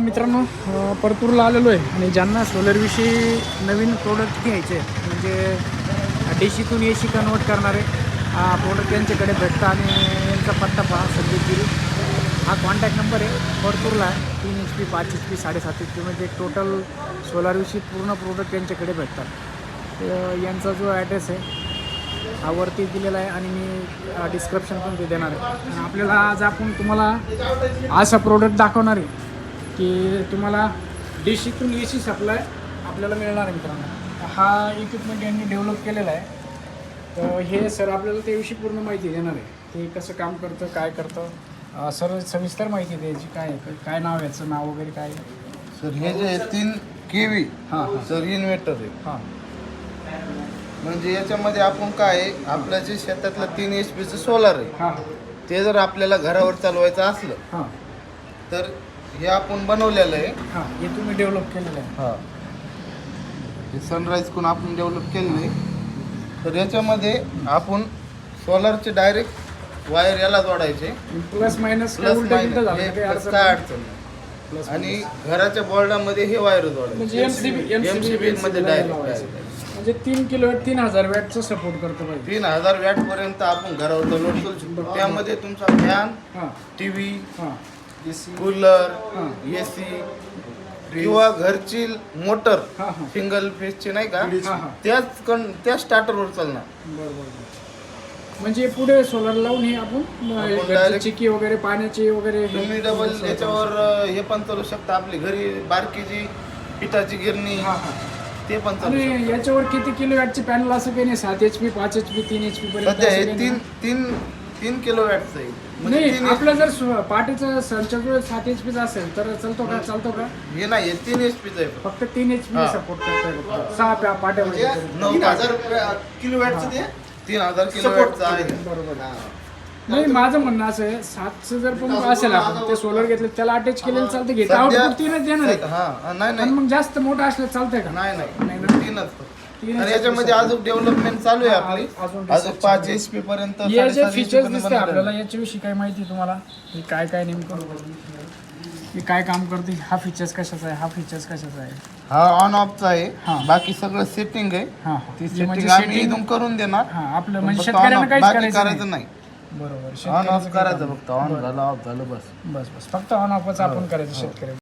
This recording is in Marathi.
मित्रांनो परतूरला आलेलो आहे आणि ज्यांना सोलरविषयी नवीन प्रोडक्ट घ्यायचे म्हणजे म्हणजे डीशीतून ए सी कन्वर्ट करणारे हा प्रोडक्ट यांच्याकडे भेटतं आणि यांचा पत्ता पहा संदीपगिरी हा कॉन्टॅक्ट नंबर आहे परतूरला आहे तीन एच पी पाच एच पी साडेसात एच पी म्हणजे टोटल सोलारविषयी पूर्ण प्रोडक्ट यांच्याकडे भेटतात. यांचा जो ॲड्रेस आहे हा वरती दिलेला आहे आणि मी डिस्क्रिप्शन पण ते देणार आहे. आणि आपल्याला आज आपण तुम्हाला असा प्रोडक्ट दाखवणार आहे की तुम्हाला डिशीतून ए सी सप्लाय आपल्याला मिळणार आहे मित्रांनो. हा इक्विपमेंट यांनी डेव्हलप केलेला आहे. तर हे सर आपल्याला त्याविषयी पूर्ण माहिती देणार आहे. ते कसं काम करतं काय करतं सर सविस्तर माहिती द्यायची काय आहे? काय नाव याचं नाव वगैरे काय आहे? सर हे जे आहे तीन केवी हां हां. सर इन्व्हर्टर आहे. हां. म्हणजे याच्यामध्ये आपण काय आपल्या जे शेतातलं तीन एच पीचं सोलार आहे हां. ते जर आपल्याला घरावर चालवायचं असलं हां. तर हे आपण बनवलेलं आहे. हां हे तुम्ही डेव्हलप केलेलं आहे. हा. हे सनराईज करून आपण डेव्हलप केलेलं आहे. तर याच्यामध्ये आपण सोलारचे डायरेक्ट वायर याला जोडायचे. प्लस मायनस प्लस मायनस काय. अडचण नाही. आणि घराच्या बोर्डामध्ये हे वायर जोडायचे. म्हणजे एमसीबी मध्ये डायरेक्ट म्हणजे तीन किलो तीन हजार वॅटचं सपोर्ट करतो पाहिजे तीन हजार वॅट पर्यंत आपण घरावर लोड करू शकतो. त्यामध्ये तुमचा फॅन हां. टीव्ही हां. कूलर हां. एसी किंवा घरची मोटर सिंगल फेजची नाही का? त्याच कन त्याच स्टार्टरवर चालणार. म्हणजे पुढे सोलर लावून हे आपण direct- चिकी वगैरे पाण्याची वगैरे हे- तुम्ही डबल याच्यावर हे पण चालू शकता. आपली घरी बारकीची पिठाची गिरणी हां हां. ते पण चालू शकता. आणि याच्यावर किती किलो वॅटचे पॅनल असं काही नाही सात एच पी पाच एच पी तीन एच पी पर्यंत सध्या असं हे काही तीन नाही. तीन तीन किलो वॅटचं आहे. म्हणजे नाही तीन आपलं जर सु- जर सात एच पीचा असेल तर चालतो का? चालतो का? हे नाही हे तीन एच पीचं आहे. फक्त तीन एच पी हां. सपोर्ट करतोय सहा प्या पाट्यामध्ये नऊ हजार किलो वॅटचं ते? तीन हजार किलो वॅटचं आहे. बरोबर. नाही माझं म्हणणं असं आहे सातचं जर पंप असेल आपण ते सोलर घेतलं त्याला अटॅच केलेलं चालतं घेतं सध्या- आउटपुट तीनच देणार आहे हा नाही पण नाही मग जास्त मोठं असलं चालतंय का? नाही. नाही? तीनच आणि याच्यामध्ये अजून डेव्हलपमेंट चालू आहे हा, आपली. अजून पाच. एच पी पर्यंत हे जे फीचर्स दिसते आपल्याला. याच्याविषयी काय माहिती तुम्हाला? हे काय काय नेमकं? हे काय काम करते? हा फीचर्स कशाचा आहे? हा फीचर्स कशाचा आहे? हा ऑन ऑफचा हा. आहे. बाकी सगळं सेटिंग आहे. हा हा. ती हे सेटिंग म्हणजे आम्ही इथून करून देणार. हा आपलं म्हणजे शेतकऱ्यांना. काहीच बाकी करायचं करायचं नाही. बरोबर. ऑन ऑफ करायचं फक्त. ऑन झालं ऑफ झालं बस. बस बस. फक्त ऑन ऑफच आपण करायचं शेतकऱ्यांना